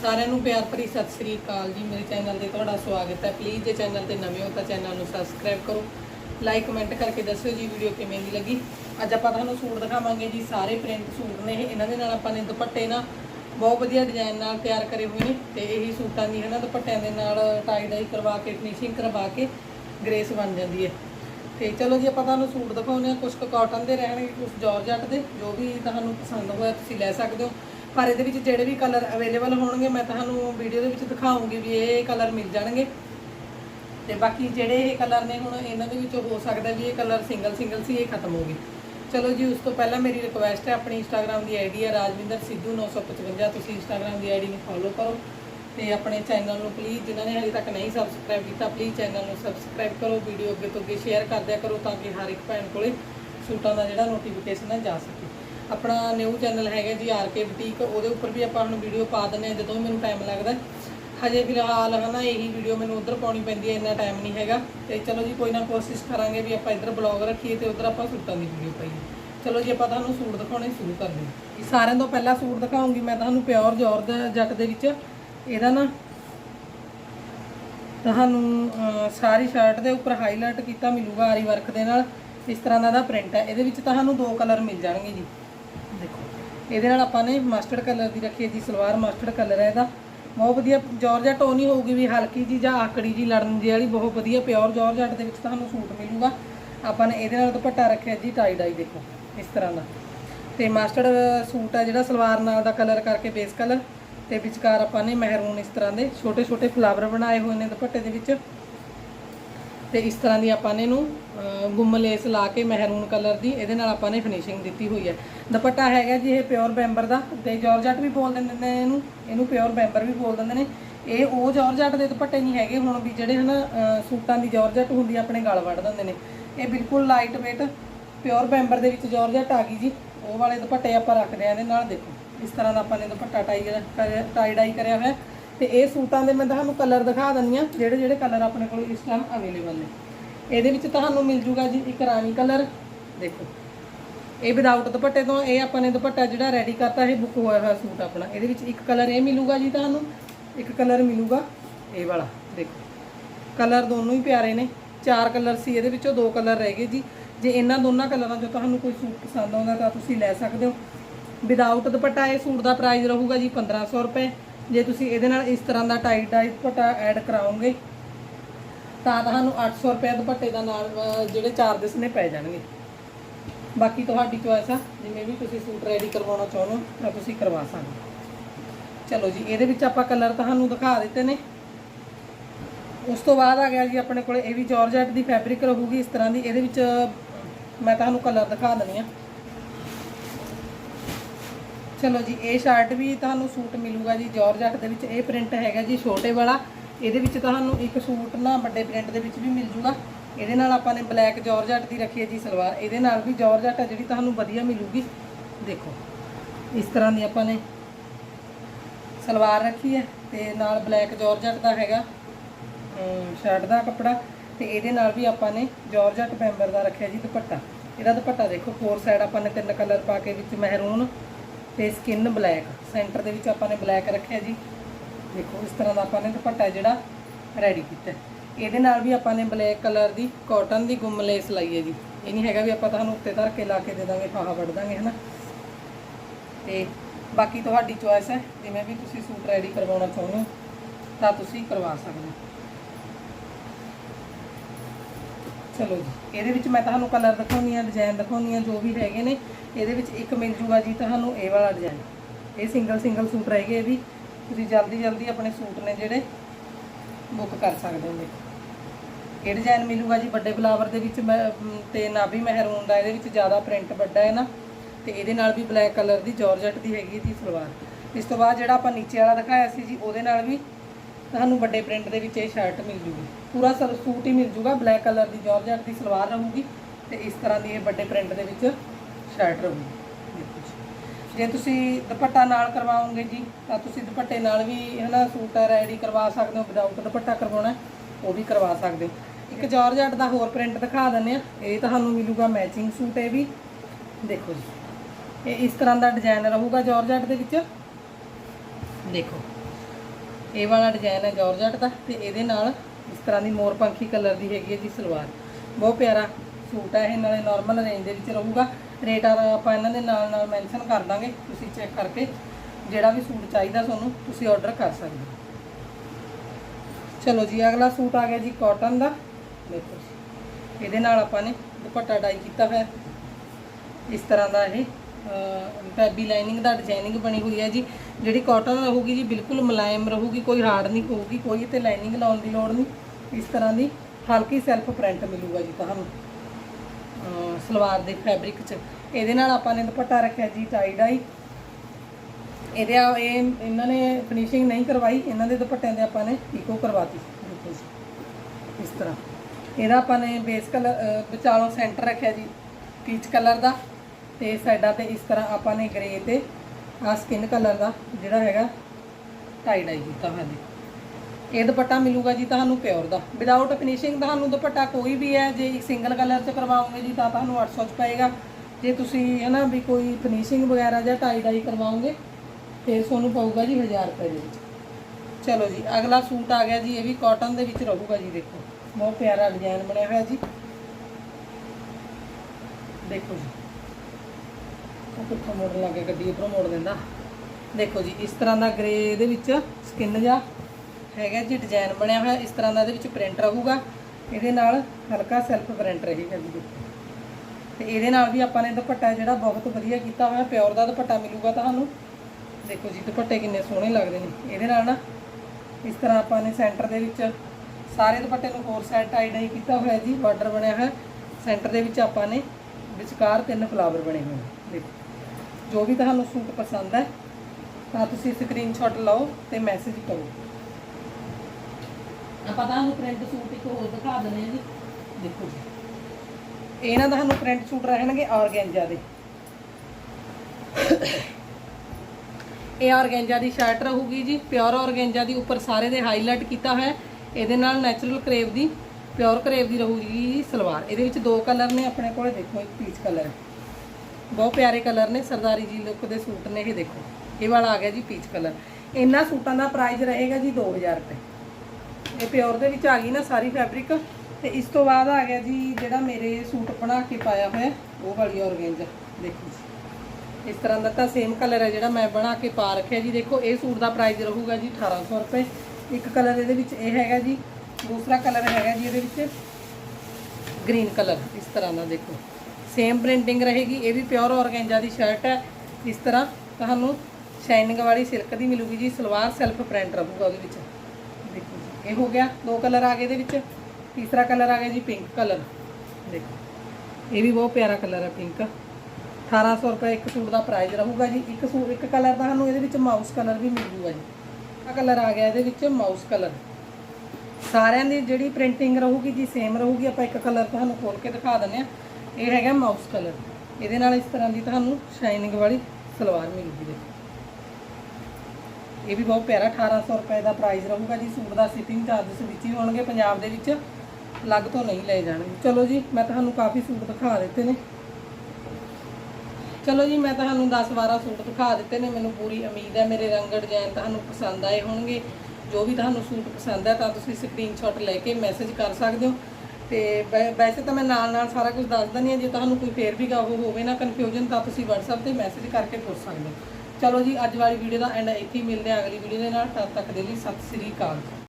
ਸਾਰਿਆਂ ਨੂੰ ਪਿਆਰ ਭਰੀ ਸਤਿ ਸ੍ਰੀ ਅਕਾਲ ਜੀ। ਮੇਰੇ ਚੈਨਲ ਤੇ ਤੁਹਾਡਾ ਸਵਾਗਤ ਹੈ। ਪਲੀਜ਼ ਜੇ ਚੈਨਲ ਤੇ ਨਵੇਂ ਹੋ ਤਾਂ ਚੈਨਲ ਨੂੰ ਸਬਸਕ੍ਰਾਈਬ ਕਰੋ। ਲਾਈਕ ਕਮੈਂਟ ਕਰਕੇ ਦੱਸਿਓ ਜੀ ਵੀਡੀਓ ਕਿਵੇਂ ਦੀ ਲੱਗੀ। ਅੱਜ ਆਪਾਂ ਤੁਹਾਨੂੰ ਸੂਟ ਦਿਖਾਵਾਂਗੇ ਜੀ। ਸਾਰੇ ਪ੍ਰਿੰਟ ਸੂਟ ਨੇ ਇਹਨਾਂ ਦੇ ਨਾਲ ਆਪਾਂ ਨੇ ਦੁਪੱਟੇ ਨਾ ਬਹੁਤ ਵਧੀਆ ਡਿਜ਼ਾਈਨ ਨਾਲ ਤਿਆਰ ਕਰੇ ਹੋਏ ਨੇ। ਤੇ ਇਹੀ ਸੂਟਾਂ ਦੀ ਹਨਾ ਦੁਪੱਟਿਆਂ ਦੇ ਨਾਲ ਟਾਈ ਡਾਈ ਕਰਵਾ ਕੇ ਫਿਨਿਸ਼ਿੰਗ ਕਰਵਾ ਕੇ ਗ੍ਰੇਸ ਬਣ ਜਾਂਦੀ ਹੈ। ਤੇ ਚਲੋ ਜੀ, ਆਪਾਂ ਤੁਹਾਨੂੰ ਸੂਟ ਦਿਖਾਉਂਦੇ ਹਾਂ। ਕੁਝ ਕੁ ਕਾਟਨ ਦੇ ਰਹਿਣਗੇ ਕੁਝ ਜਾਰਜਟ ਦੇ। ਜੋ ਵੀ ਤੁਹਾਨੂੰ ਪਸੰਦ ਹੋਇਆ ਤੁਸੀਂ ਲੈ ਸਕਦੇ ਹੋ। ਪਰ ਇਹਦੇ ਵਿੱਚ ਜਿਹੜੇ ਵੀ ਕਲਰ ਅਵੇਲੇਬਲ ਹੋਣਗੇ, ਮੈਂ ਤੁਹਾਨੂੰ ਵੀਡੀਓ ਦੇ ਵਿੱਚ ਦਿਖਾਉਂਗੀ ਵੀ ਇਹ ਕਲਰ ਮਿਲ ਜਾਣਗੇ। ਤੇ ਬਾਕੀ ਜਿਹੜੇ ਇਹ ਕਲਰ ਨੇ ਹੁਣ, ਇਹਨਾਂ ਦੇ ਵਿੱਚ ਹੋ ਸਕਦਾ ਵੀ ਇਹ ਕਲਰ ਸਿੰਗਲ ਸਿੰਗਲ ਸੀ, ਇਹ ਖਤਮ ਹੋ ਗਏ। ਚਲੋ ਜੀ, ਉਸ ਤੋਂ ਪਹਿਲਾਂ ਮੇਰੀ ਰਿਕੁਐਸਟ ਹੈ, ਆਪਣੀ ਇੰਸਟਾਗ੍ਰam ਦੀ ਆਈਡੀ ਹੈ ਰਾਜਵਿੰਦਰ ਸਿੱਧੂ 955 ਤੁਸੀਂ ਇੰਸਟਾਗ੍ਰam ਦੀ ਆਈਡੀ ਨੂੰ ਫੋਲੋ ਕਰੋ। ਤੇ ਆਪਣੇ ਚੈਨਲ ਨੂੰ ਪਲੀਜ਼ ਜਿਨ੍ਹਾਂ ਨੇ ਹਾਲੇ ਤੱਕ ਨਹੀਂ ਸਬਸਕ੍ਰਾਈਬ ਕੀਤਾ ਪਲੀਜ਼ ਚੈਨਲ ਨੂੰ ਸਬਸਕ੍ਰਾਈਬ ਕਰੋ ਵੀਡੀਓ ਅੱਗੇ ਤੋਂ ਅੱਗੇ ਸ਼ੇਅਰ ਕਰਦਿਆ ਕਰੋ, ਤਾਂ ਕਿ ਹਰ ਇੱਕ ਭੈਣ ਕੋਲੇ ਸੂਟਾਂ ਦਾ ਜਿਹੜਾ ਨੋਟੀਫਿਕੇਸ਼ਨ ਹੈ ਜਾ ਸਕੇ। ਆਪਣਾ ਨਿਊ ਚੈਨਲ ਹੈਗਾ ਜੀ ਆਰ ਕੇ ਬੁਟੀਕ ਉਹਦੇ ਉੱਪਰ ਵੀ ਆਪਾਂ ਹੁਣ ਵੀਡੀਓ ਪਾ ਦਿੰਦੇ ਹਾਂ, ਜਦੋਂ ਮੈਨੂੰ ਟਾਈਮ ਲੱਗਦਾ ਹਜੇ ਫਿਲਹਾਲ ਹਨਾ, ਇਹੀ ਵੀਡੀਓ ਮੈਨੂੰ ਉਧਰ ਪਾਉਣੀ ਪੈਂਦੀ ਹੈ, ਇੰਨਾ ਟਾਈਮ ਨਹੀਂ ਹੈਗਾ। ਤੇ ਚਲੋ ਜੀ, ਕੋਈ ਨਾ ਕੋਸ਼ਿਸ਼ ਕਰਾਂਗੇ ਵੀ ਆਪਾਂ ਇੱਧਰ ਬਲੌਗ ਰੱਖੀਏ ਤੇ ਉਧਰ ਆਪਾਂ ਸੂਟਾਂ ਦੀ ਵੀਡੀਓ ਪਾਈਏ। ਚਲੋ ਜੀ, ਆਪਾਂ ਤੁਹਾਨੂੰ ਸੂਟ ਦਿਖਾਉਣੇ ਸ਼ੁਰੂ ਕਰਦੇ ਹਾਂ। ਸਾਰਿਆਂ ਤੋਂ ਪਹਿਲਾਂ ਸੂਟ ਦਿਖਾਉਂਗੀ, ਮੈਂ ਤੁਹਾਨੂੰ ਪਿਓਰ ਜੋਰਜ ਜੱਟ ਦੇ ਵਿੱਚ। ਇਹਦਾ ਨਾ ਤੁਹਾਨੂੰ ਸਾਰੀ ਸ਼ਰਟ ਦੇ ਉੱਪਰ ਹਾਈਲਾਈਟ ਕੀਤਾ ਮਿਲੂਗਾ ਆਰੀ ਵਰਕ ਦੇ ਨਾਲ। ਇਸ ਤਰ੍ਹਾਂ ਦਾ ਦਾ ਪ੍ਰਿੰਟ ਹੈ। ਇਹਦੇ ਵਿੱਚ ਤੁਹਾਨੂੰ ਦੋ ਕਲਰ ਮਿਲ ਜਾਣਗੇ ਜੀ। ਦੇਖੋ, ਇਹਦੇ ਨਾਲ ਆਪਾਂ ਨੇ ਮਸਟਰਡ ਕਲਰ ਦੀ ਰੱਖੀ ਹੈ ਜੀ, ਸਲਵਾਰ ਮਸਟਰਡ ਕਲਰ ਹੈ ਇਹਦਾ। ਬਹੁਤ ਵਧੀਆ ਜਾਰਜਟ ਉਹ ਨਹੀਂ ਹੋਊਗੀ ਵੀ ਹਲਕੀ ਜੀ ਜਾਂ ਆਕੜੀ ਜੀ, ਲੜਨ ਜੀ ਵਾਲੀ ਬਹੁਤ ਵਧੀਆ ਪਿਓਰ ਜਾਰਜਟ ਦੇ ਵਿੱਚ ਤੁਹਾਨੂੰ ਸੂਟ ਮਿਲੂਗਾ। ਆਪਾਂ ਨੇ ਇਹਦੇ ਨਾਲ ਦੁਪੱਟਾ ਰੱਖਿਆ ਜੀ ਟਾਈ ਡਾਈ ਦੇਖੋ, ਇਸ ਤਰ੍ਹਾਂ ਦਾ। ਤੇ ਮਸਟਰਡ ਸੂਟ ਹੈ ਜਿਹੜਾ ਸਲਵਾਰ ਨਾਲ ਦਾ ਕਲਰ ਕਰਕੇ ਬੇਸ ਕਲਰ ਤੇ ਵਿਚਕਾਰ ਆਪਾਂ ਨੇ ਮਹਿਰੂਨ ਇਸ ਤਰ੍ਹਾਂ ਦੇ ਛੋਟੇ ਛੋਟੇ ਫਲਾਵਰ ਬਣਾਏ ਹੋਏ ਨੇ ਦੁਪੱਟੇ ਦੇ ਵਿੱਚ। ਤੇ ਇਸ ਤਰ੍ਹਾਂ ਦੀ ਆਪਾਂ ਨੇ ਇਹਨੂੰ ਗੁੰਮ ਲੇਸ ਲਾ ਕੇ ਮਹਿਰੂਨ ਕਲਰ ਦੀ ਇਹਦੇ ਨਾਲ ਆਪਾਂ ਨੇ ਫਿਨਿਸ਼ਿੰਗ ਦਿੱਤੀ ਹੋਈ ਹੈ। ਦੁਪੱਟਾ ਹੈਗਾ ਜੀ ਇਹ ਪਿਓਰ ਬੈਂਬਰ ਦਾ ਤੇ ਜਾਰਜਟ ਵੀ ਬੋਲ ਦਿੰਦੇ ਨੇ ਇਹਨੂੰ ਇਹਨੂੰ ਪਿਓਰ ਬੈਂਬਰ ਵੀ ਬੋਲ ਦਿੰਦੇ ਨੇ। ਇਹ ਉਹ ਜਾਰਜਟ ਦੇ ਦੁਪੱਟੇ ਨਹੀਂ ਹੈਗੇ ਹੁਣ ਵੀ ਜਿਹੜੇ ਹਨਾ ਅਹ, ਸੂਟਾਂ ਦੀ ਜਾਰਜਟ ਹੁੰਦੀ ਆਪਣੇ ਗਲ ਵੱਢ ਦਿੰਦੇ ਨੇ। ਇਹ ਬਿਲਕੁਲ ਲਾਈਟ weight ਪਿਓਰ ਬੈਂਬਰ ਦੇ ਵਿੱਚ ਜਾਰਜਟ ਆ ਗਈ ਜੀ। ਉਹ ਵਾਲੇ ਦੁਪੱਟੇ ਆਪਾਂ ਰੱਖਦੇ ਆ ਇਹਦੇ ਨਾਲ ਦੇਖੋ। ਇਸ ਤਰ੍ਹਾਂ ਦਾ ਆਪਾਂ ਨੇ ਦੁਪੱਟਾ ਟਾਈ ਕਰਿਆ- ਟਾਈ ਡਾਈ ਕਰਿਆ ਹੋਇਆ। ਤੇ ਇਹ ਸੂਟਾਂ ਦੇ ਮੈਂ ਤੁਹਾਨੂੰ ਕਲਰ ਦਿਖਾ ਦਿੰਦੀ ਆ ਜਿਹੜੇ ਜਿਹੜੇ ਕਲਰ ਆਪਣੇ ਕੋਲ ਇਸ ਟਾਈਮ ਅਵੇਲੇਬਲ ਨੇ। ਇਹਦੇ ਵਿੱਚ ਤੁਹਾਨੂੰ ਮਿਲ ਜੂਗਾ ਜੀ ਇੱਕ ਰਾਣੀ ਕਲਰ ਦੇਖੋ। ਇਹ ਵਿਦਆਊਟ ਦੁਪੱਟੇ ਤੋਂ, ਇਹ ਆਪਾਂ ਨੇ ਦੁਪੱਟਾ ਜਿਹੜਾ ਰੈਡੀ ਕਰਤਾ, ਇਹ ਬੁੱਕ ਹੋਇਆ ਹੋਇਆ ਸੂਟ ਆਪਣਾ। ਇਹਦੇ ਵਿੱਚ ਇੱਕ ਕਲਰ ਇਹ ਮਿਲੂਗਾ ਜੀ ਤੁਹਾਨੂੰ, ਇੱਕ ਕਲਰ ਮਿਲੂਗਾ ਇਹ ਵਾਲਾ, ਦੇਖੋ। ਕਲਰ ਦੋਨੋਂ ਹੀ ਪਿਆਰੇ ਨੇ, ਚਾਰ ਕਲਰ ਸੀ ਇਹਦੇ ਵਿੱਚੋਂ, ਦੋ ਕਲਰ ਰਹਿ ਗਏ ਜੀ। ਜੇ ਇਹਨਾਂ ਦੋਨਾਂ ਕਲਰਾਂ ਚੋਂ ਤੁਹਾਨੂੰ ਕੋਈ ਸੂਟ ਪਸੰਦ ਆਉਂਦਾ ਤਾਂ ਤੁਸੀਂ ਲੈ ਸਕਦੇ ਹੋ। ਵਿਦਆਊਟ ਦੁਪੱਟਾ ਇਹ ਸੂਟ ਦਾ ਪ੍ਰਾਈਸ ਰਹੂਗਾ ਜੀ 1500 ਰੁਪਏ। ਜੇ ਤੁਸੀਂ ਇਹਦੇ ਨਾਲ ਇਸ ਤਰ੍ਹਾਂ ਦਾ ਟਾਈਟ ਡਾਈ ਦੁਪੱਟਾ ਐਡ ਕਰਾਓਗੇ, ਤਾਂ ਤੁਹਾਨੂੰ 800 ਰੁਪਏ ਦੁਪੱਟੇ ਦਾ ਨਾਲ ਜਿਹੜੇ ਚਾਰजेस ਨੇ ਪੈ ਜਾਣਗੇ। ਬਾਕੀ ਤੁਹਾਡੀ ਚੋਇਸ ਆ, ਜਿਵੇਂ ਵੀ ਤੁਸੀਂ ਸੂਟ ਰੈਡੀ ਕਰਵਾਉਣਾ ਚਾਹੁੰਦੇ ਹੋ, ਤਾਂ ਤੁਸੀਂ ਕਰਵਾ ਸਕਦੇ ਚਲੋ ਜੀ, ਇਹਦੇ ਵਿੱਚ ਆਪਾਂ ਕਲਰ ਤੁਹਾਨੂੰ ਦਿਖਾ ਦਿੱਤੇ ਨੇ। ਉਸ ਤੋਂ ਬਾਅਦ ਆ ਗਿਆ ਜੀ, ਆਪਣੇ ਕੋਲੇ ਇਹ ਵੀ ਜਾਰਜਟ ਦੀ ਫੈਬਰਿਕ ਰਹੂਗੀ, ਇਸ ਤਰ੍ਹਾਂ ਦੀ। ਇਹਦੇ ਵਿੱਚ ਮੈਂ ਤੁਹਾਨੂੰ ਕਲਰ ਦਿਖਾ ਦਿੰਦੀ ਆ ਚਲੋ ਜੀ, ਇਹ ਸ਼ਰਟ ਵੀ ਤੁਹਾਨੂੰ ਸੂਟ ਮਿਲੂਗਾ ਜੀ ਜਾਰਜਟ ਦੇ ਵਿੱਚ ਇਹ ਪ੍ਰਿੰਟ ਹੈਗਾ ਜੀ, ਛੋਟੇ ਵਾਲਾ। ਇਹਦੇ ਵਿੱਚ ਤੁਹਾਨੂੰ ਇੱਕ ਸੂਟ ਨਾ ਵੱਡੇ ਪ੍ਰਿੰਟ ਦੇ ਵਿੱਚ ਵੀ ਮਿਲ ਜੂਗਾ। ਇਹਦੇ ਨਾਲ ਆਪਾਂ ਨੇ ਬਲੈਕ ਜਾਰਜਟ ਦੀ ਰੱਖੀ ਹੈ ਜੀ ਸਲਵਾਰ। ਇਹਦੇ ਨਾਲ ਵੀ ਜਾਰਜਟ ਹੈ ਜਿਹੜੀ ਤੁਹਾਨੂੰ ਵਧੀਆ ਮਿਲੂਗੀ। ਦੇਖੋ, ਇਸ ਤਰ੍ਹਾਂ ਦੀ ਆਪਾਂ ਨੇ ਸਲਵਾਰ ਰੱਖੀ ਹੈ ਤੇ ਨਾਲ ਬਲੈਕ ਜਾਰਜਟ ਦਾ ਹੈਗਾ ਸ਼ਰਟ ਦਾ ਕੱਪੜਾ ਤੇ ਇਹਦੇ ਨਾਲ ਵੀ ਆਪਾਂ ਨੇ ਜਾਰਜਟ ਮੈਂਬਰ ਦਾ ਰੱਖਿਆ ਜੀ ਦੁਪੱਟਾ। ਇਹਦਾ ਦੁਪੱਟਾ ਦੇਖੋ ਫੋਰ ਸਾਈਡ ਆਪਾਂ ਨੇ ਤਿੰਨ ਕਲਰ ਪਾ ਕੇ ਵਿੱਚ ਮਹਿਰੂਨ ਤੇ ਸਕਿਨ ਬਲੈਕ ਸੈਂਟਰ ਦੇ ਵਿੱਚ ਆਪਾਂ ਨੇ ਬਲੈਕ ਰੱਖਿਆ ਜੀ। ਦੇਖੋ, ਇਸ ਤਰ੍ਹਾਂ ਦਾ ਆਪਾਂ ਨੇ ਦੁਪੱਟਾ ਜਿਹੜਾ ਰੈਡੀ ਕੀਤਾ। ਇਹਦੇ ਨਾਲ ਵੀ ਆਪਾਂ ਨੇ ਬਲੈਕ ਕਲਰ ਦੀ ਕਾਟਨ ਦੀ ਗੁੰਮ ਲੇਸ ਲਾਈ ਹੈ ਜੀ। ਇਹ ਨਹੀਂ ਹੈਗਾ ਵੀ ਆਪਾਂ ਤੁਹਾਨੂੰ ਉੱਤੇ ਧਰ ਕੇ ਲਾ ਕੇ ਦੇ ਦਾਂਗੇ, ਫਾਹਾ ਵੱਢ ਦਾਂਗੇ, ਹਨਾ। ਤੇ ਬਾਕੀ ਤੁਹਾਡੀ ਚੋਇਸ ਹੈ, ਜਿਵੇਂ ਵੀ ਤੁਸੀਂ ਸੂਟ ਰੈਡੀ ਕਰਵਾਉਣਾ ਚਾਹੁੰਦੇ ਹੋ, ਤਾਂ ਤੁਸੀਂ ਕਰਵਾ ਸਕਦੇ ਹੋ। ਚਲੋ ਜੀ। ਇਹਦੇ ਵਿੱਚ ਮੈਂ ਤੁਹਾਨੂੰ ਕਲਰ ਦਿਖਾਉਣੀ ਆ ਡਿਜ਼ਾਈਨ ਦਿਖਾਉਣੀ ਆ ਜੋ ਵੀ ਹੈਗੇ ਨੇ। ਇਹਦੇ ਵਿੱਚ ਇੱਕ ਮਿਲ ਜੂਗਾ ਜੀ ਤੁਹਾਨੂੰ ਇਹ ਵਾਲਾ ਡਿਜ਼ਾਈਨ ਇਹ ਸਿੰਗਲ ਸਿੰਗਲ ਸੂਟ ਰਹਿ ਗਏ ਵੀ ਤੁਸੀਂ ਜਲਦੀ ਜਲਦੀ ਆਪਣੇ ਸੂਟ ਨੇ ਜਿਹੜੇ ਬੁੱਕ ਕਰ ਸਕਦੇ ਹੋ। ਦੇਖੋ ਇਹ ਡਿਜ਼ਾਈਨ ਮਿਲੂਗਾ ਜੀ ਵੱਡੇ ਫਲਾਵਰ ਦੇ ਵਿੱਚ ਮੈਂ- ਅਮ, ਤੇ ਨਾਭੀ ਮਹਿਰੂਨ ਦਾ ਇਹਦੇ ਵਿੱਚ ਜ਼ਿਆਦਾ ਪ੍ਰਿੰਟ ਵੱਡਾ ਹੈ ਨਾ। ਤੇ ਇਹਦੇ ਨਾਲ ਵੀ ਬਲੈਕ ਕਲਰ ਦੀ ਜਾਰਜਟ ਦੀ ਹੈਗੀ ਜੀ ਸਲਵਾਰ। ਇਸ ਤੋਂ ਬਾਅਦ ਜਿਹੜਾ ਆਪਾਂ ਨੀਚੇ ਵਾਲਾ ਦਿਖਾਇਆ ਸੀ ਜੀ ਉਹਦੇ ਨਾਲ ਵੀ ਤੁਹਾਨੂੰ ਵੱਡੇ ਪ੍ਰਿੰਟ ਦੇ ਵਿੱਚ ਇਹ ਸ਼ਰਟ ਮਿਲ ਜੂਗੀ। ਪੂਰਾ ਸਰ ਸੂਟ ਹੀ ਮਿਲ ਜੂਗਾ ਬਲੈਕ ਕਲਰ ਦੀ ਜਾਰਜਟ ਦੀ ਸਲਵਾਰ ਰਹੂਗੀ ਤੇ ਇਸ ਤਰ੍ਹਾਂ ਦੀ ਇਹ ਵੱਡੇ ਪ੍ਰਿੰਟ ਦੇ ਵਿੱਚ ਸ਼ਰਟ ਰਹੂਗੀ। ਦੇਖੋ ਜੀ। ਜੇ ਤੁਸੀਂ ਦੁਪੱਟਾ ਨਾਲ ਕਰਵਾਓਗੇ ਜੀ, ਤਾਂ ਤੁਸੀਂ ਦੁਪੱਟੇ ਨਾਲ ਵੀ ਹਨਾ ਸੂਟ ਰੈਡੀ ਕਰਵਾ ਸਕਦੇ ਹੋ ਵਿਦਆਊਟ ਦੁਪੱਟਾ ਕਰਵਾਉਣਾ, ਉਹ ਵੀ ਕਰਵਾ ਸਕਦੇ ਹੋ। ਇੱਕ ਜਾਰਜਟ ਦਾ ਹੋਰ ਪ੍ਰਿੰਟ ਦਿਖਾ ਦਿੰਦੇ ਆ ਇਹ ਤੁਹਾਨੂੰ ਮਿਲੂਗਾ ਮੈਚਿੰਗ ਸੂਟ ਇਹ ਵੀ। ਦੇਖੋ ਜੀ। ਇਹ ਇਸ ਤਰ੍ਹਾਂ ਦਾ ਡਿਜ਼ਾਈਨ ਰਹੂਗਾ ਜਾਰਜਟ ਦੇ ਵਿੱਚ। ਦੇਖੋ। ਇਹ ਵਾਲਾ ਡਿਜ਼ਾਈਨ ਹੈ ਜਾਰਜਟ ਦਾ ਤੇ ਇਹਦੇ ਨਾਲ ਇਸ ਤਰ੍ਹਾਂ ਦੀ ਮੋਰ ਪੰਖੀ ਕਲਰ ਦੀ ਹੈਗੀ ਹੈ ਜੀ ਸਲਵਾਰ। ਬਹੁਤ ਪਿਆਰਾ ਸੂਟ ਹੈ ਇਹ, ਨਾਲੇ ਨਾਰਮਲ ਰੇਂਜ ਦੇ ਵਿੱਚ ਰਹੂਗਾ। ਰੇਟ ਆਪਾਂ ਇਹਨਾਂ ਦੇ ਨਾਲ ਨਾਲ ਮੈਂਸ਼ਨ ਕਰ ਦਾਂਗੇ, ਤੁਸੀਂ ਚੈੱਕ ਕਰਕੇ ਜਿਹੜਾ ਵੀ ਸੂਟ ਚਾਹੀਦਾ ਤੁਹਾਨੂੰ ਤੁਸੀਂ ਆਰਡਰ ਕਰ ਸਕਦੇ ਹੋ। ਚਲੋ ਜੀ, ਅਗਲਾ ਸੂਟ ਆ ਗਿਆ ਜੀ ਕਾਟਨ ਦਾ। ਦੇਖੋ ਜੀ, ਇਹਦੇ ਨਾਲ ਆਪਾਂ ਨੇ ਦੁਪੱਟਾ ਡਾਈ ਕੀਤਾ ਹੋਇਆ। ਇਸ ਤਰ੍ਹਾਂ ਦਾ ਇਹ ਫੈਬੀ ਲਾਈਨਿੰਗ ਦਾ ਡਿਜ਼ਾਈਨਿੰਗ ਬਣੀ ਹੋਈ ਹੈ ਜੀ। ਜਿਹੜੀ ਕਾਟਨ ਰਹੂਗੀ ਜੀ, ਬਿਲਕੁਲ ਮੁਲਾਇਮ ਰਹੂਗੀ, ਕੋਈ ਹਾਰਡ ਨਹੀਂ ਹੋਊਗੀ, ਕੋਈ ਤੇ ਲਾਈਨਿੰਗ ਲਾਉਣ ਦੀ ਲੋੜ ਨਹੀਂ। ਇਸ ਤਰ੍ਹਾਂ ਦੀ ਹਲਕੀ ਸੈਲਫ ਪ੍ਰਿੰਟ ਮਿਲੂਗਾ ਜੀ ਤੁਹਾਨੂੰ ਸਲਵਾਰ ਦੇ ਫੈਬਰਿਕ 'ਚ। ਇਹਦੇ ਨਾਲ ਆਪਾਂ ਨੇ ਦੁਪੱਟਾ ਰੱਖਿਆ ਜੀ ਟਾਈ ਡਾਈ ਇਹਦੇ ਇਹ ਇਹਨਾਂ ਨੇ ਫਿਨਿਸ਼ਿੰਗ ਨਹੀਂ ਕਰਵਾਈ, ਇਹਨਾਂ ਦੇ ਦੁਪੱਟਿਆਂ ਦੇ ਆਪਾਂ ਨੇ ਪੀਕੋ ਕਰਵਾਤੀ। ਦੇਖੋ ਇਸ ਤਰ੍ਹਾਂ। ਇਹਦਾ ਆਪਾਂ ਨੇ ਬੇਸ ਕਲਰ ਵਿਚਾਲੋਂ ਸੈਂਟਰ ਰੱਖਿਆ ਜੀ ਪੀਚ ਕਲਰ ਦਾ। ਤੇ ਸਾਈਡਾਂ ਤੇ ਇਸ ਤਰ੍ਹਾਂ ਆਪਾਂ ਨੇ ਗ੍ਰੇ ਤੇ ਆ ਸਕਿਨ ਕਲਰ ਦਾ ਜਿਹੜਾ ਹੈਗਾ ਟਾਈ ਡਾਈ ਕੀਤਾ ਹੋਇਆ ਜੀ ਇਹ ਦੁਪੱਟਾ ਮਿਲੂਗਾ ਜੀ ਤੁਹਾਨੂੰ ਪਿਓਰ ਦਾ। ਵਿਦਆਊਟ ਫਿਨਿਸ਼ਿੰਗ ਤੁਹਾਨੂੰ ਦੁਪੱਟਾ ਕੋਈ ਵੀ ਹੈ, ਜੇ ਇੱਕ ਸਿੰਗਲ ਕਲਰ 'ਚ ਕਰਵਾਓਗੇ ਜੀ ਤਾਂ ਤੁਹਾਨੂੰ 800 'ਚ ਪਏਗਾ। ਜੇ ਤੁਸੀਂ ਹੈ ਨਾ ਵੀ ਕੋਈ ਫਿਨਿਸ਼ਿੰਗ ਵਗੈਰਾ ਜਾਂ ਟਾਈ ਡਾਈ ਕਰਵਾਓਗੇ, ਫਿਰ ਤੁਹਾਨੂੰ ਪਊਗਾ ਜੀ 1000 ਰੁਪਏ ਦੇ ਵਿੱਚ। ਚਲੋ ਜੀ, ਅਗਲਾ ਸੂਟ ਆ ਗਿਆ ਜੀ, ਇਹ ਵੀ ਕਾਟਨ ਦੇ ਵਿੱਚ ਰਹੂਗਾ ਜੀ, ਦੇਖੋ। ਬਹੁਤ ਪਿਆਰਾ ਡਿਜ਼ਾਈਨ ਬਣਿਆ ਹੋਇਆ ਜੀ। ਦੇਖੋ ਜੀ। ਉਹ ਕਿੱਥੋਂ ਮੋੜਨ ਲਾ ਕੇ ਗੱਡੀ ਉੱਪਰੋਂ ਮੋੜ ਦਿੰਦਾ। ਦੇਖੋ ਜੀ, ਇਸ ਤਰ੍ਹਾਂ ਦਾ ਗ੍ਰੇ ਇਹਦੇ ਵਿੱਚ ਸਕਿਨ ਜਾਂ ਹੈਗਾ, ਜੀ ਡਿਜ਼ਾਈਨ ਬਣਿਆ ਹੋਇਆ, ਇਸ ਤਰ੍ਹਾਂ ਦਾ ਇਹਦੇ ਵਿੱਚ ਪ੍ਰਿੰਟ ਰਹੂਗਾ ਇਹਦੇ ਨਾਲ ਹਲਕਾ ਸੈਲਫ ਪ੍ਰਿੰਟ ਰਹੇਗਾ ਜੀ। ਦੇਖੋ ਤੇ ਇਹਦੇ ਨਾਲ ਵੀ ਆਪਾਂ ਨੇ ਦੁਪੱਟਾ ਜਿਹੜਾ ਬਹੁਤ ਵਧੀਆ ਕੀਤਾ ਹੋਇਆ ਪਿਓਰ ਦਾ ਦੁਪੱਟਾ ਮਿਲੂਗਾ ਤੁਹਾਨੂੰ। ਦੇਖੋ ਜੀ, ਦੁਪੱਟੇ ਕਿੰਨੇ ਸੋਹਣੇ ਲੱਗਦੇ ਨੇ। ਇਹਦੇ ਨਾਲ ਨਾ ਇਸ ਤਰ੍ਹਾਂ ਆਪਾਂ ਨੇ ਸੈਂਟਰ ਦੇ ਵਿੱਚ ਸਾਰੇ ਦੁਪੱਟੇ ਨੂੰ ਹੋਰ ਸਾਈਡ ਟਾਈ ਡਾਈ ਕੀਤਾ ਹੋਇਆ ਜੀ ਬਾਰਡਰ ਬਣਿਆ ਹੋਇਆ। ਸੈਂਟਰ ਦੇ ਵਿੱਚ ਆਪਾਂ ਨੇ ਵਿਚਕਾਰ ਤਿੰਨ ਫਲਾਵਰ ਬਣੇ ਹੋਏ ਨੇ। ਦੇਖੋ। ਜੋ ਵੀ ਤੁਹਾਨੂੰ ਸੂਟ ਪਸੰਦ ਹੈ, ਤਾਂ ਤੁਸੀਂ ਸਕਰੀਨਸ਼ਾਟ ਲਓ ਤੇ ਮੈਸੇਜ ਕਰੋ। ਆਪਾਂ ਤੁਹਾਨੂੰ ਪ੍ਰਿੰਟ ਸੂਟ ਇੱਕ ਹੋਰ ਦਿਖਾ ਦਿੰਦੇ ਹਾਂ ਜੀ। ਦੇਖੋ ਜੀ। ਇਹਨਾਂ ਦਾ ਤੁਹਾਨੂੰ ਪ੍ਰਿੰਟ ਸੂਟ ਰਹਿਣਗੇ ਔਰਗੈਂਜਾ ਦੇ। ਇਹ ਔਰਗੈਂਜਾ ਦੀ ਸ਼ਰਟ ਰਹੂਗੀ ਜੀ। ਪਿਓਰ ਔਰਗੈਂਜਾ ਦੀ ਉੱਪਰ ਸਾਰੇ ਦੇ ਹਾਈਲਾਈਟ ਕੀਤਾ ਹੋਇਆ ਇਹਦੇ ਨਾਲ ਨੈਚੁਰਲ ਕਰੇਵ ਦੀ ਪਿਓਰ ਕਰੇਵ ਦੀ ਰਹੂਗੀ ਜੀ ਸਲਵਾਰ। ਇਹਦੇ ਵਿੱਚ ਦੋ ਕਲਰ ਨੇ ਆਪਣੇ ਕੋਲ। ਦੇਖੋ ਇੱਕ ਪੀਚ ਕਲਰ ਹੈ। ਬਹੁਤ ਪਿਆਰੇ ਕਲਰ ਨੇ, ਸਰਦਾਰੀ ਜੀ ਲੁੱਕ ਦੇ ਸੂਟ ਨੇ ਇਹ ਦੇਖੋ। ਇਹ ਵਾਲਾ ਆ ਗਿਆ ਜੀ ਪੀਚ ਕਲਰ। ਇਹਨਾਂ ਸੂਟਾਂ ਦਾ ਪ੍ਰਾਈਸ ਰਹੇਗਾ ਜੀ 2000 ਰੁਪਏ। ਇਹ ਪਿਓਰ ਦੇ ਵਿੱਚ ਆ ਗਈ ਨਾ ਸਾਰੀ ਫੈਬਰਿਕ ਤੇ ਇਸ ਤੋਂ ਬਾਅਦ ਆ ਗਿਆ ਜੀ ਜਿਹੜਾ ਮੇਰੇ ਸੂਟ ਬਣਾ ਕੇ ਪਾਇਆ ਹੋਇਆ, ਉਹ ਵਾਲੀ ਔਰਗੈਂਜਾ। ਦੇਖੋ ਜੀ। ਇਸ ਤਰ੍ਹਾਂ ਦਾ ਤਾਂ ਸੇਮ ਕਲਰ ਹੈ ਜਿਹੜਾ ਮੈਂ ਬਣਾ ਕੇ ਪਾ ਰੱਖਿਆ ਜੀ। ਦੇਖੋ, ਇਹ ਸੂਟ ਦਾ ਪ੍ਰਾਈਸ ਰਹੂਗਾ ਜੀ 1800 ਰੁਪਏ। ਇੱਕ ਕਲਰ ਇਹਦੇ ਵਿੱਚ ਇਹ ਹੈਗਾ ਜੀ, ਦੂਸਰਾ ਕਲਰ ਹੈਗਾ ਜੀ ਇਹਦੇ ਵਿੱਚ ਗ੍ਰੀਨ ਕਲਰ। ਇਸ ਤਰ੍ਹਾਂ ਦਾ ਦੇਖੋ। ਸੇਮ ਪ੍ਰਿੰਟਿੰਗ ਰਹੇਗੀ, ਇਹ ਵੀ ਪਿਓਰ ਔਰਗੈਂਜਾ ਦੀ ਸ਼ਰਟ ਹੈ। ਇਸ ਤਰ੍ਹਾਂ ਤੁਹਾਨੂੰ ਸ਼ਾਈਨਿੰਗ ਵਾਲੀ ਸਿਲਕ ਦੀ ਮਿਲੂਗੀ ਜੀ, ਸਲਵਾਰ ਸੈਲਫ ਪ੍ਰਿੰਟ ਰਹੂਗਾ ਉਹਦੇ ਵਿੱਚ। ਦੇਖੋ ਜੀ, ਇਹ ਹੋ ਗਿਆ, ਦੋ ਕਲਰ ਆ ਗਏ ਇਹਦੇ ਵਿੱਚ। ਤੀਸਰਾ ਕਲਰ ਆ ਗਿਆ ਜੀ ਪਿੰਕ ਕਲਰ ਦੇਖੋ, ਇਹ ਵੀ ਬਹੁਤ ਪਿਆਰਾ ਕਲਰ ਹੈ ਪਿੰਕ 1800 ਰੁਪਏ ਇੱਕ ਸੂਟ ਦਾ ਪ੍ਰਾਈਸ ਰਹੂਗਾ ਜੀ। ਇੱਕ ਸੂਟ ਇੱਕ ਕਲਰ ਦਾ ਸਾਨੂੰ ਇਹਦੇ ਵਿੱਚ ਮਾਊਸ ਕਲਰ ਵੀ ਮਿਲ ਜੂਗਾ ਜੀ। ਆ ਕਲਰ ਆ ਗਿਆ ਇਹਦੇ ਵਿੱਚ ਮਾਊਸ ਕਲਰ ਸਾਰਿਆਂ ਦੀ ਜਿਹੜੀ ਪ੍ਰਿੰਟਿੰਗ ਰਹੂਗੀ ਜੀ ਸੇਮ ਰਹੂਗੀ। ਆਪਾਂ ਇੱਕ ਕਲਰ ਤੁਹਾਨੂੰ ਖੋਲ ਕੇ ਦਿਖਾ ਦਿੰਦੇ ਆ ਇਹ ਹੈਗਾ ਮਾਊਸ ਕਲਰ ਇਹਦੇ ਨਾਲ ਇਸ ਤਰ੍ਹਾਂ ਦੀ ਤੁਹਾਨੂੰ ਸ਼ਾਈਨਿੰਗ ਵਾਲੀ ਸਲਵਾਰ ਮਿਲੂਗੀ ਦੇਖੋ ਇਹ ਵੀ ਬਹੁਤ ਪਿਆਰਾ 1800 ਰੁਪਏ ਦਾ ਪ੍ਰਾਈਸ ਰਹੂਗਾ ਜੀ। ਸੂਟ ਦਾ ਸਿਟਿੰਗ ਚਾਰजेस ਵਿੱਚ ਹੀ ਹੋਣਗੇ, ਪੰਜਾਬ ਦੇ ਵਿੱਚ ਅਲੱਗ ਤੋਂ ਨਹੀਂ ਲਏ ਜਾਣਗੇ। ਚਲੋ ਜੀ, ਮੈਂ ਤੁਹਾਨੂੰ ਕਾਫੀ ਸੂਟ ਦਿਖਾ ਦਿੱਤੇ ਨੇ। ਚਲੋ ਜੀ, ਮੈਂ ਤੁਹਾਨੂੰ 10 12 ਸੂਟ ਦਿਖਾ ਦਿੱਤੇ ਨੇ। ਮੈਨੂੰ ਪੂਰੀ ਉਮੀਦ ਹੈ, ਮੇਰੇ ਰੰਗ ਡਿਜ਼ਾਈਨ ਤੁਹਾਨੂੰ ਪਸੰਦ ਆਏ ਹੋਣਗੇ। ਜੋ ਵੀ ਤੁਹਾਨੂੰ ਸੂਟ ਪਸੰਦ ਹੈ, ਤਾਂ ਤੁਸੀਂ ਸਕਰੀਨਸ਼ਾਟ ਲੈ ਕੇ ਮੈਸੇਜ ਕਰ ਸਕਦੇ ਹੋ। ਤੇ ਵੈ- ਵੈਸੇ ਤਾਂ ਮੈਂ ਨਾਲ ਨਾਲ ਸਾਰਾ ਕੁਝ ਦੱਸ ਦਿੰਦੀ ਹਾਂ, ਜੇ ਤੁਹਾਨੂੰ ਕੋਈ ਫੇਰ ਵੀ ਗਾ ਉਹ ਹੋਵੇ ਨਾ ਕਨਫਿਊਜ਼ਨ ਤਾਂ ਤੁਸੀਂ WhatsApp ਤੇ ਮੈਸੇਜ ਕਰਕੇ ਪੁੱਛ ਸਕਦੇ ਹੋ। ਚਲੋ ਜੀ, ਅੱਜ ਵਾਲੀ ਵੀਡੀਓ ਦਾ ਐਂਡ ਇੱਥੇ ਹੀ ਮਿਲਦੇ ਹਾਂ ਅਗਲੀ ਵੀਡੀਓ ਦੇ ਨਾਲ। ਤਦ ਤੱਕ ਦੇ ਲਈ ਸਤਿ ਸ੍ਰੀ ਅਕਾਲ।